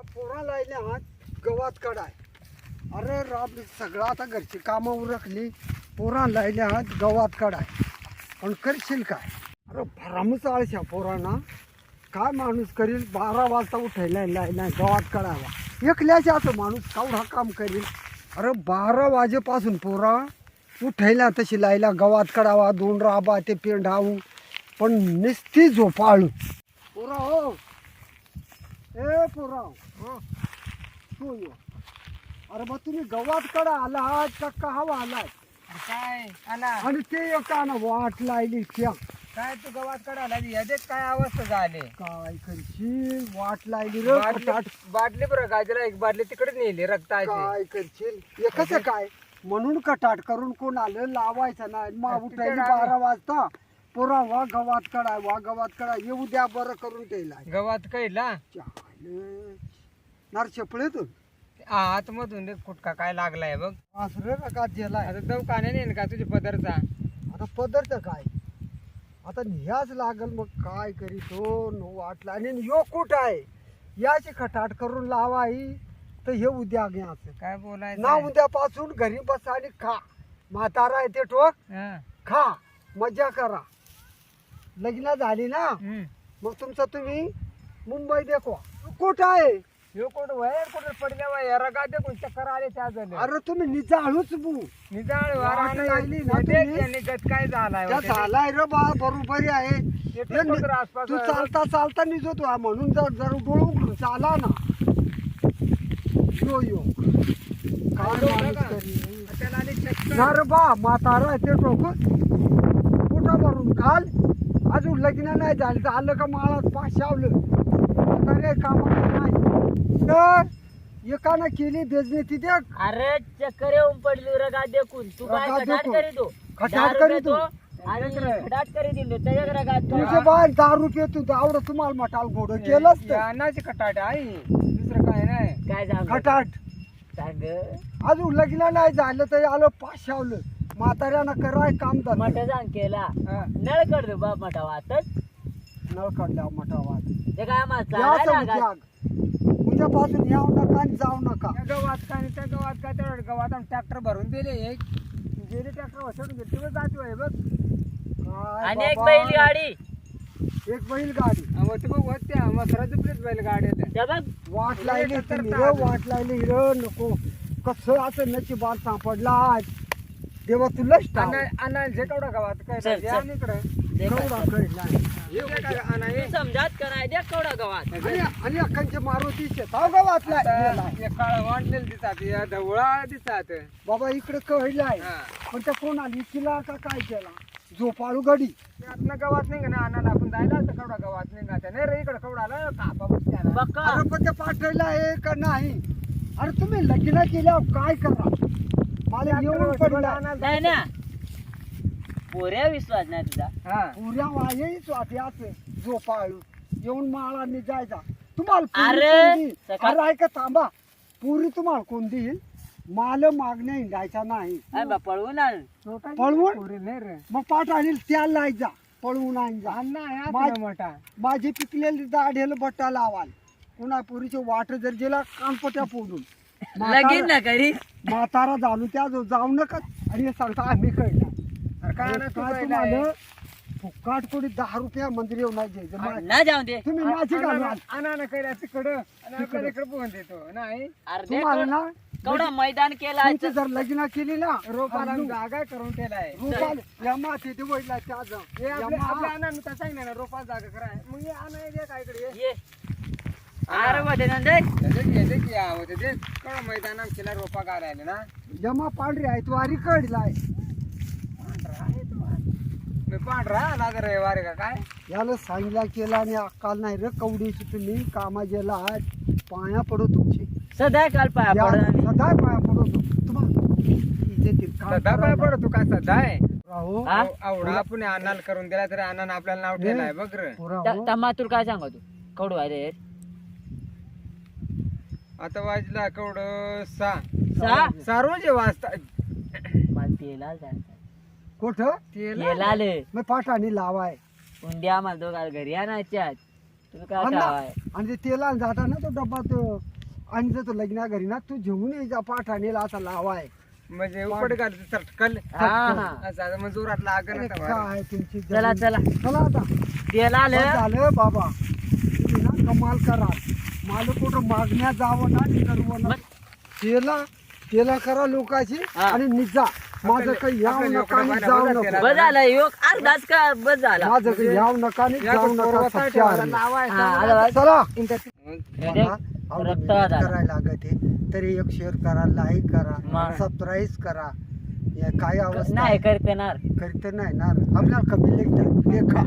पोरा लायले हात गवात काढाय. अरे राब सगळं आता घरची कामं उरकली. पोरा लायले हात गवात काढाय. पण करशील काय? अरे भरामच आळशा पोरांना. काय माणूस करील? बारा वाजता उठायला लायला गवात काढावा एकल्याच्या असं माणूस कावढा काम करील? अरे बारा वाजेपासून पोरा उठायला तशी लायला गवात काढावा दोन राबा ते पेंढावू पण नुसती झोपाळू. पोरा हो ए पोरा हो? तू ये. अरे मग तुम्ही गवात कडा आलात का कहावा आलात? काय आला आणि ते एका ना वाट लायली त्या. काय तू गवात काढायला यादेत काय अवस्था झाली. काय करशील वाट लायली रे बाटली. बाटली बरं गाजला एक बाटली तिकडे नेली रक्ताची. काय करशील एकच काय? म्हणून कटाट करून कोण आलं? लावायचं नाही. मा तिथे उठायली. बारा वाजता. पोरा वा गवात कडा वा गवात कडा येऊ द्या बरं करून त्याला गवात कैला? नरशेपळे तू. आतमधून एक कुटका काय लागलाय बघ. वासरे रकात गेलाय. आता दवाखान्यात येईन का तुझ्या पदरचा? आता पदार्थ काय? आता ह्याच लागल मग काय करीतो न वाटला. आणि यो कुठ आहे? याची खटाट करून लावा ही. तर हे उद्या घ्यायचं काय बोलायचं? ना उद्यापासून घरी बसा आणि खा. म्हातारा येते ठोक. हा. खा. मजा करा. लग्न झाली ना? हम्म. मग तुमचं तुम्ही मुंबई देखो. कुठं आहे? ह्यो कुठं वयर कुठं पडल्या वय रगा देखून चक्कर आले त्या झाले अरे तुम्ही निजाळूच बू निजाळ वाट लागली ना तुम्ही? निघत काय झालाय त्या. झालाय रे बा बरोबरी आहे. ते हे नि- कुठं आसपास तू आहे. चालता चालता निजतो हा म्हणून जर जर डोळ उघडून चाला ना. यो यो. काय डोळं माणूस का? करील? त्याला आली चक्कर. ना रे बा म्हातारा ते टोकत कुठं भरून काल अजून लग्न नाही झालं. तर आलं का माळात पाशावलं? म्हातारे कामाला नाही. तर एकानं केली बेजने ती देख. अरे चक्कर येऊन पडली रगा देखून. तू काय खटाट देखून? खटाट? तो आणि खटाट करी दिलो त्याच्या रगात तो. तुझे बाय दहा रुपये तू आवडत तुम्हाला मटाल घोडं केलंच तर अन्नाची खटाट आई. दुसरं काय नाही. काय सांग खटाट. सांग. अजून लग्न नाही झालं तर आलं पाशावलं. म्हाताऱ्यानं कराय काम मठ धंदा सांग केला. हा. नळ करतो बाप मठा वाचत नळ काढल्या मठावात ते याच. उद्याग. उद्यापासून येऊ नका आणि जाऊ नका. त्या गवात काय आणि त्या गवात काय तेवढं गवात ट्रॅक्टर भरून दिले एक गेले ट्रॅक्टर वसडून जाते होय बघ. काय आणि एक बाबा, गाडी. एक बैल गाडी. ते बघ बैल गाड्या त्या. बघ. वाट लायली तुम्ही? रे वाट लायली रे नको. कसं असं नची बाल सापडला देवा केवढा गवात काय चल. आणि इकडे. काय. कळला. हे काय काय अण्णा हे? तू समजात का नाही? द्या केवढा गवात. आणि आणि अख्खांचे मारुती शेताव गावातला आता हे काळं वाटलेलं दिसतात ढवळा दिसतात. बाबा इकडे कळलाय हा. पण त्या कोण आली किला का काय केला? झोपाळू गडी. त्यातनं गवात नाही ना? अण्णाला आपण जायला असं केवढा गवात नाही गाच्या नाही रे इकडे केवढा आला? कापा बसत्या बक्का अरे पण ते पाठवलं आहे का नाही? अरे तुम्ही लग्न केल्यावर काय करा? मला येऊन पडला. नाही ना पोऱ्या विश्वास नाही तुझा. हा. पुऱ्या झोपाळू. येऊन माळांनी जायचा तुम्हाला अरे? सकाळ- ऐका थांबा. पुरी तुम्हाला कोण देईल माल मागण्या हिंडायचा नाही. पळवून आण. पळवून? पोरी नाही रे. मग पाठ आणील त्या लायचा पळवून आणजा मोठा. माझी पिकलेली दाढेल बट्टा लावाल. पुन्हा पुरीचे वाट जर गेला कानपट्या फोडून. लगीन ना करी म्हातारा झालो त्या जो जाऊ नका. आणि हे सांगता आम्ही कळलं अरे काय ना तू काय पहिला तुम्हाला. फुकाट कोणी दहा रुपया मंदिर येऊ नाही द्यायचं. मा- ना जाऊन दे. तुम्ही माझी तिकडं. आणि आपल्याला इकडे पोहून देतो. नाही. अर्धे तुम्हाला ना केवढा मैदान केला तुमची जर लग्न केली ना रोपाला जागा करून ठेलाय रुपाल- या माती ते वडला त्या जा. हे या आपल्या ना रोपा जागा कराय मग हे काय इकडे. ये. अरे मध्ये नंदे. त्याचे की- याचे की आहो ते ते केवढं मैदान आमच्याला रोपा घालायला ना. जमा पांढरी आहे तू वारी कडलाय पांढरा. मी आला तर रविवारी का काय? याला सांगितला केला आणि अक्काल नाही रे कवडीची तुम्ही कामा गेला आहात पाया पडो तुमचे. सदा काल पाया या- सदा पाया पडो तू. तुम्हाला इज्जतीत काम सदा पाय करायला. पडतो का सदा आहे? राहो. हा? आवडा आपण अण्णाला करून दिला तरी अण्णानं आपल्याला नाव ठेवलंय बघ रे. तम्मा तुला काय सांगतो? कडू आहे रे. आता वाजला कवड सा सहा? सा रोज वाजता. मला तेला जायचं कुठं? तेला? तेला आले मग पाठाने लावाय. उंड्या आम्हाला दोघाला घरी. आणायच्यात तुम्ही काय आणि ते तेला जाताना तो डब्बा तो आणि जर तो लग्ना घरी ना तू घेऊन यायचा पाठाणीला असा लावाय. म्हणजे उपट घालतो चटकल हा हा. असं आता मग जोरात लागेल अरे काय तुमची चला. चला. चला आता. तेल आलं झालं बाबा. तुम्ही ना कमाल करा. मला कुठं मागण्या जावं ना आणि करवं ना बस. तेला तेला करा लोकांची. आणि निजा माझं काही याव नका आणि जाऊ बघा नको तेला. बस झालं योग अर्धाच का बस झाला माझं काही याव नका आणि जाऊ नका. हा, आलं बघ. चला? मला आवडून रक्त. करायला लागत आहे तरी एक शेअर करा लाईक करा. सबस्क्राईब करा या काय अवस्था नाही करते ना करते नाही ना आपल्याला कमी लेखतात लेखा